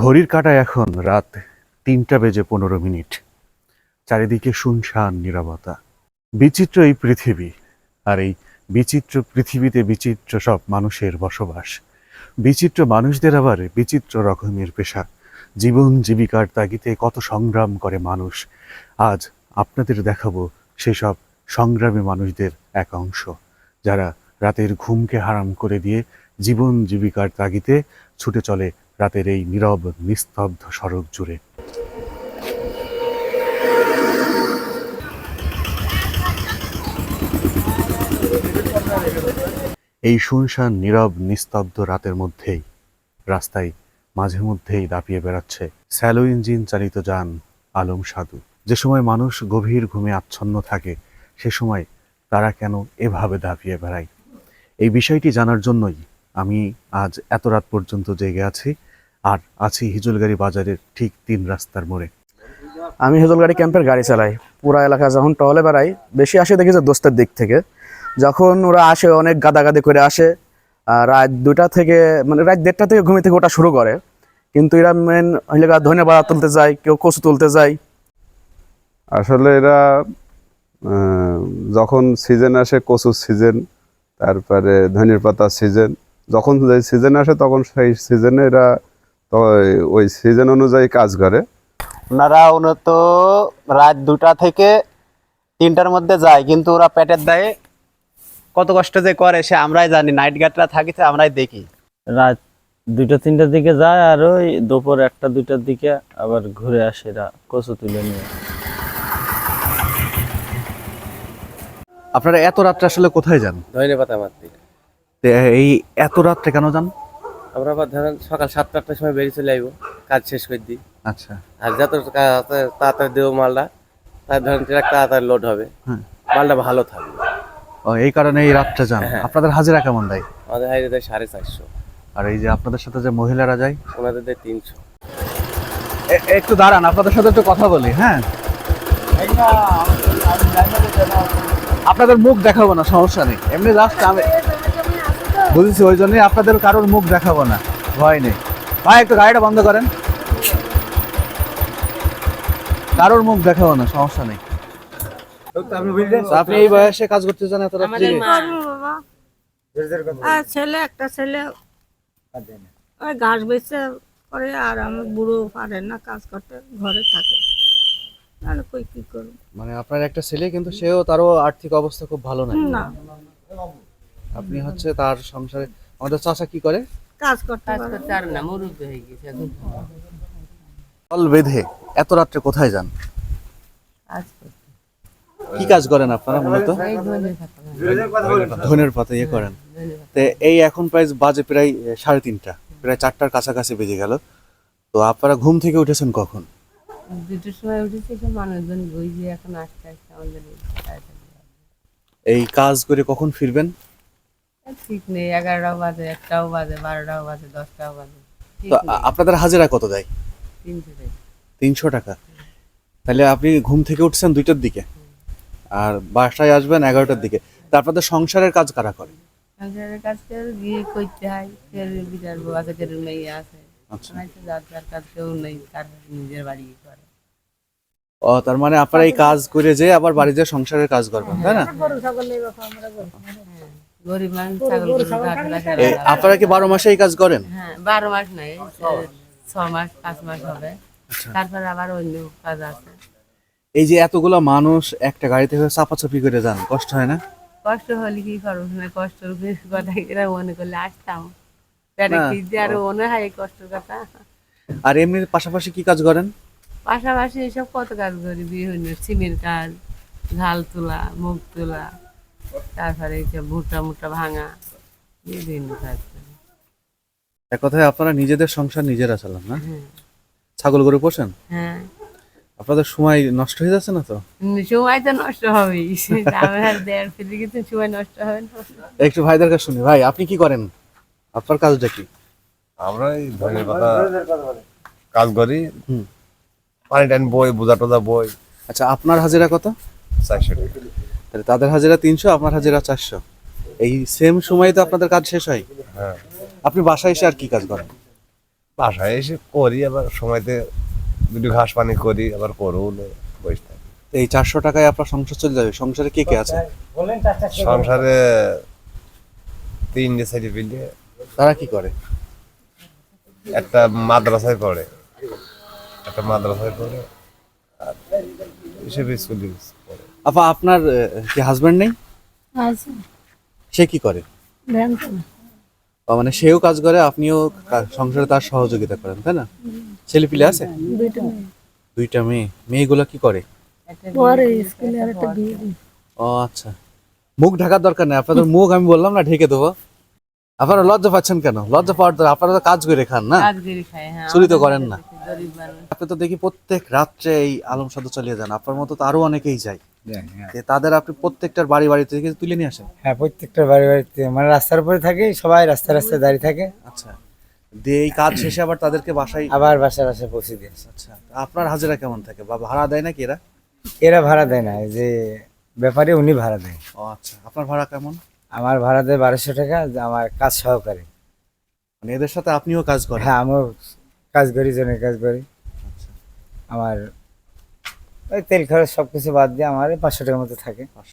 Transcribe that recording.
ঘড়ির কাঁটায় এখন রাত তিনটা বেজে পনেরো মিনিট। চারিদিকে শুনশান নীরবতা। বিচিত্র এই পৃথিবী আর এই বিচিত্র পৃথিবীতে বিচিত্র সব মানুষের বসবাস। বিচিত্র মানুষদের আবার বিচিত্র রকমের পেশা। জীবন জীবিকার তাগিতে কত সংগ্রাম করে মানুষ। আজ আপনাদের দেখাবো সেসব সংগ্রামী মানুষদের এক অংশ, যারা রাতের ঘুমকে হারাম করে দিয়ে জীবন জীবিকার তাগিতে ছুটে চলে রাতের এই নীরব, নিস্তব্ধ সড়ক জুড়ে। এই শুনশান, নীরব, নিস্তব্ধ রাতের মধ্যেই রাস্তায় মাঝে মধ্যেই দাপিয়ে বেড়াচ্ছে স্যালো ইঞ্জিন চালিত যান আলম সাধু। যে সময় মানুষ গভীর ঘুমে আচ্ছন্ন থাকে, সে সময় তারা কেন এভাবে দাপিয়ে বেড়ায়? এই বিষয়টি জানার জন্যই আমি আজ এত রাত পর্যন্ত জেগে আছি। আর আছি হিজুলগাড়ি বাজারের ঠিক তিন রাস্তার মোড়ে। আমি হিজুলগাড়ি ক্যাম্পের গাড়ি চালাই। পুরা এলাকা যখন টহলে বেড়াই বেশি আসে দেখি যে দোস্তের দিক থেকে। যখন ওরা আসে অনেক গাদাগাদি করে আসে আর রাত দুটা থেকে মানে রাত দেড়টা থেকে ঘুমিয়ে থেকে ওটা শুরু করে। কিন্তু এরা মেন হইলে গা ধন্যবাদ তুলতে যায় কেউ কচু তুলতে যায়। আসলে এরা যখন সিজন আসে কচুর সিজন তারপরে ধনির পাতার সিজন যখন যে সিজন আসে তখন সেই সিজনে এরা তো ওই সিজন অনুযায়ী কাজ করে। ওনারা উনত রাত দুটা থেকে তিনটার মধ্যে যায় কিন্তু ওরা পেটের দায়ে কত কষ্ট যে করে সে আমরাই জানি নাইট গার্ডরা থাকি তো আমরাই দেখি। রাত দুইটা তিনটার দিকে যায় আর ওই দুপুর একটা দুইটার দিকে আবার ঘুরে আসে এরা কচু তুলে নিয়ে। আপনারা এত রাত্রে আসলে কোথায় যান? ধনে পাতা মারতে এই এত রাত্রে কেন যান? আমরা আবার ধরেন সকাল সাতটা আটটার সময় বেরিয়ে চলে আইবো কাজ শেষ করে দিই। আচ্ছা। আর যত তাড়াতাড়ি দেবো মালটা তার ধরেন ট্রাক তাড়াতাড়ি লোড হবে। মালটা ভালো থাকবে। ও এই কারণে এই রাতটা যান। হ্যাঁ। আপনাদের হাজিরা কেমন দেয়? আমাদের হাইরে দেয় সাড়ে চারশো। আর এই যে আপনাদের সাথে যে মহিলারা যায়? ওনাদের দেয় তিনশো। একটু দাঁড়ান আপনাদের সাথে একটু কথা বলি হ্যাঁ? আপনাদের মুখ দেখাবো না সমস্যা নেই। এমনি জাস্ট আমি বুঝেছি ওই জন্যই আপনাদের কারোর মুখ দেখাবো না। ভয় নেই। ভাই একটু গাড়িটা বন্ধ করেন। কারোর মুখ দেখাবো না সমস্যা নেই। আপনি এই বয়সে কাজ করতে চান এত রাত্রে আর ছেলে একটা ছেলে। ওই ঘাস বেচে করে আর আমার বুড়ো পারে না কাজ করতে ঘরে থাকে। তাহলে কই কি করব? মানে আপনার একটা ছেলে কিন্তু সেও তারও আর্থিক অবস্থা খুব ভালো না। আপনি হচ্ছে তার সংসারে আমাদের চাচা কি করে? কাজ করতে না। বেঁধে এত রাত্রে কোথায় যান? কি কাজ করেন আপনারা মূলত? ধনের পাতা। ইয়ে করেন। তো এই এখন প্রায় বাজে প্রায় সাড়ে তিনটা প্রায় চারটার কাছাকাছি বেজে গেল। তো আপনারা ঘুম থেকে উঠেছেন কখন? দুটোর সময় উঠেছি মানুষজন বই যে এখন আসতে আসতে আমাদের এই কাজ করে কখন ফিরবেন? ঠিক নেই এগারোটাও বাজে একটাও বাজে বারোটাও বাজে দশটাও বাজে। ঠিক তো নেই, আ- আপনাদের হাজিরা কত দেয়? তিনটে থেকে। তিনশো টাকা। তাহলে আপনি ঘুম থেকে উঠছেন দুইটার দিকে আর বাসায় আসবেন এগারোটার দিকে। তা আপনাদের সংসারের কাজ কারা করে? সংসারের কাজ করে গিয়ে করতে হয় কেউ বিচার বউ আছে কেউ মেয়ে আছে। আচ্ছা। যার যার কাজ কেউ নেই তার নিজের বাড়ি করে। ও তার মানে আপনারা এই কাজ করে যে আবার বাড়িতে সংসারের কাজ করবেন তাই না? গরিব মানুষ ছাগল গরু ঘাট রাখে এই আপনারা কি বারো মাসে এই কাজ করেন? হ্যাঁ বারো মাস নয় এই ছ মাস পাঁচ মাস হবে। তারপর আবার অন্য কাজ আছে। এই যে এতগুলো মানুষ একটা গাড়িতে করে চাপাচাপি করে যান কষ্ট হয় না? কষ্ট হলে কি করব? না কষ্টের কথা এরা মনে করলে আসতাম। পেটে না। কি দিয়ে আরও মনে হয় এই কষ্টের কথা? আর এমনি পাশাপাশি কি কাজ করেন? পাশাপাশি এসব কত কাজ করি? বিভিন্ন সিমের কাজ ঝাল তোলা মুখ তোলা। তারপরে এইসব ভুট্টা মুট্টা ভাঙা বিভিন্ন কাজ করি। এক কথায় আপনারা নিজেদের সংসার নিজেরা চালান না? হ্যাঁ। ছাগল গরু পোষেন? হ্যাঁ। আপনাদের সময় নষ্ট হয়ে যাচ্ছে না তো? সময় তো নষ্ট আমার ফেলে কিন্তু সময় নষ্ট হবে না। একটু ভাইদের কাছে শুনি। ভাই আপনি কি করেন? আপনার কাজটা কি? আমরা এই পাতা কাজ করি। হুম। পানি টানি বই বোঝা টোজা বই। আচ্ছা আপনার হাজিরা কত? চারশো টাকা। তাহলে তাদের হাজিরা তিনশো আপনার হাজিরা চারশো। এই সেম সময়ে তো আপনাদের কাজ শেষ হয়। হ্যাঁ। আপনি বাসায় এসে আর কি কাজ করেন? বাসায় এসে করি আবার সময়তে দুটো ঘাস পানি করি আবার বসে থাকি। এই চারশো টাকায় আপনার সংসার চলে যাবে। সংসারে কে কে আছে? সংসারে তিনটে ছেলে পিলে তারা কি করে? একটা মাদ্রাসায় পড়ে। একটা মাদ্রাসায় পড়ে আর হিসেবে স্কুলে আপা আপনার কি হাজবেন্ড নেই? আছে সে কি করে? ব্যাংক মানে সেও কাজ করে আপনিও সংসারে তার সহযোগিতা করেন তাই না? ছেলে পিলে আছে? দুইটা দুইটা মেয়ে। মেয়েগুলো কি করে? পরে স্কুলে আর একটা বিয়ে ও আচ্ছা। মুখ ঢাকার দরকার নেই আপনাদের মুখ আমি বললাম না ঢেকে দেবো। আপনারা লজ্জা পাচ্ছেন কেন? লজ্জা পাওয়ার দরকার আপনারা তো কাজ করে খান না? কাজ করে খায় হ্যাঁ চুরি তো করেন না। আপনি তো দেখি প্রত্যেক রাত্রে এই আলম সাধু চালিয়ে যান আপনার মতো তো আরও অনেকেই যায়। তাদের আপনি প্রত্যেকটার বাড়ি বাড়ি থেকে তুলে নিয়ে আসেন? হ্যাঁ প্রত্যেকটা বাড়ি বাড়িতে মানে রাস্তার উপরে থাকে সবাই রাস্তা রাস্তায় দাঁড়িয়ে থাকে। আচ্ছা দিয়ে এই কাজ শেষে আবার তাদেরকে বাসায় আবার বাসায় বাসায় পৌঁছে দিয়ে আচ্ছা আপনার হাজিরা কেমন থাকে? বা ভাড়া দেয় নাকি এরা? এরা ভাড়া দেয় না যে ব্যাপারে উনি ভাড়া দেয়। ও আচ্ছা আপনার ভাড়া কেমন? আমার ভাড়া দেয় বারোশো টাকা যে আমার কাজ সহকারে। মানে এদের সাথে আপনিও কাজ করেন? হ্যাঁ আমিও কাজ করি জনের কাজ করি। আচ্ছা। আমার ওই তেল খরচ সব কিছু বাদ দিয়ে আমার পাঁচশো টাকার মতো থাকে।